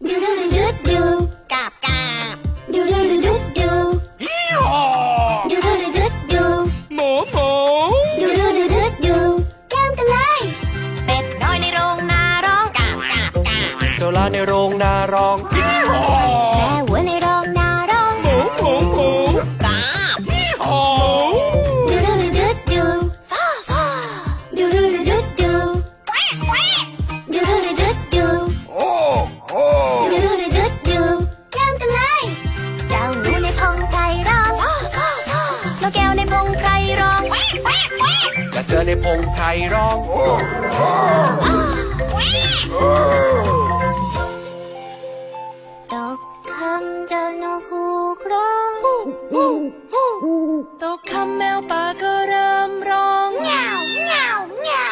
Du du du du du Cạp cạp Du du du du du Hí-haw Du du du du du Mổ mổ Du du du du du Cam cà lai เป็ดน้อยในโรงนาร้องกาบกาบกาบโซลาในโรงนาร้อง Hí-haw อในพงไพรร้องตกคำเจ้านกฮูกร้องตกคำแมวป่าก็เริ่มร้องเหงาเหงาเหงา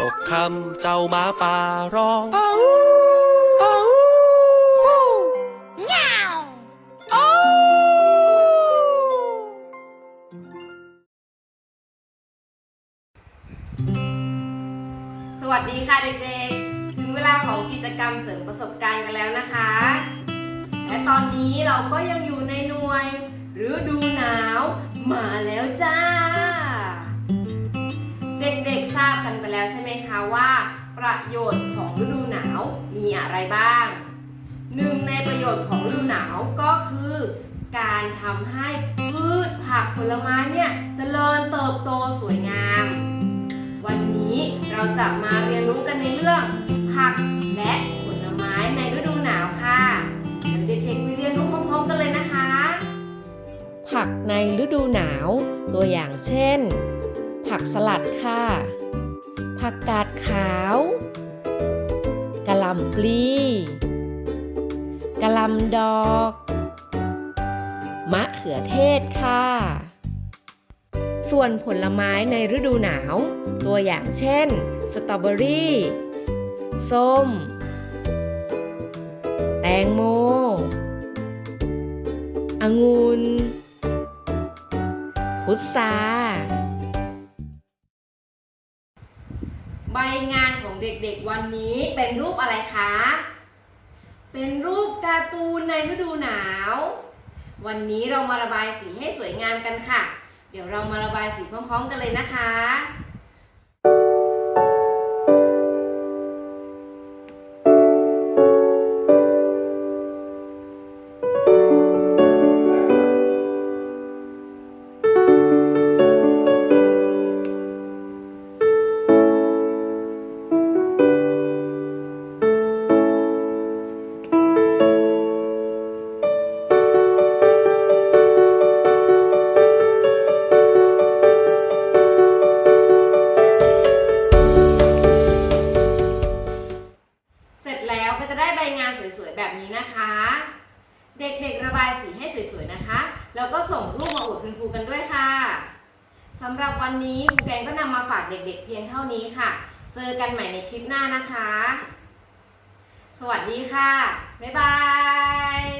ตกคำเจ้าหมาป่าร้องเหง สวัสดีค่ะเด็กๆ ถึงเวลาของกิจกรรมเสริมประสบการณ์กันแล้วนะคะ และตอนนี้เราก็ยังอยู่ในหน่วยฤดูหนาวมาแล้วจ้า เด็กๆทราบกันไปแล้วใช่ไหมคะว่า ประโยชน์ของฤดูหนาวมีอะไรบ้าง หนึ่งในประโยชน์ของฤดูหนาวก็คือ การทำให้พืชผักผลไม้เนี่ยเจริญเติบโตสวย จะมาเรียนรู้กันในเรื่อง ผักและผลไม้ในฤดูหนาวค่ะเดี๋ยวเด็กๆไปเรียนรู้พร้อมๆกันเลยนะคะ ผักในฤดูหนาว ตัวอย่างเช่น ผักสลัดค่ะ ผักกาดขาวกะหล่ำปลีกะหล่ำดอก มะเขือเทศค่ะ ส่วนผลไม้ในฤดูหนาว ตัวอย่างเช่น สตรอเบอรี่ ส้ม แตงโม องุ่น พุทราใบงานของเด็กๆวันนี้เป็นรูปอะไรคะ เป็นรูปการ์ตูนในฤดูหนาว วันนี้เรามาระบายสีให้สวยงามกันค่ะ เดี๋ยวเรามาระบายสีพร้อม ๆ กันเลยนะคะ เสร็จแล้วก็จะได้ใบงานสวยๆแบบนี้นะคะ เด็กๆระบายสีให้สวยๆนะคะ แล้วก็ส่งรูปมาอวดคุณครูกันด้วยค่ะสำหรับวันนี้ครูแกงก็นำมาฝากเด็กๆเพียงเท่านี้ค่ะ เจอกันใหม่ในคลิปหน้านะคะ สวัสดีค่ะ บ๊ายบาย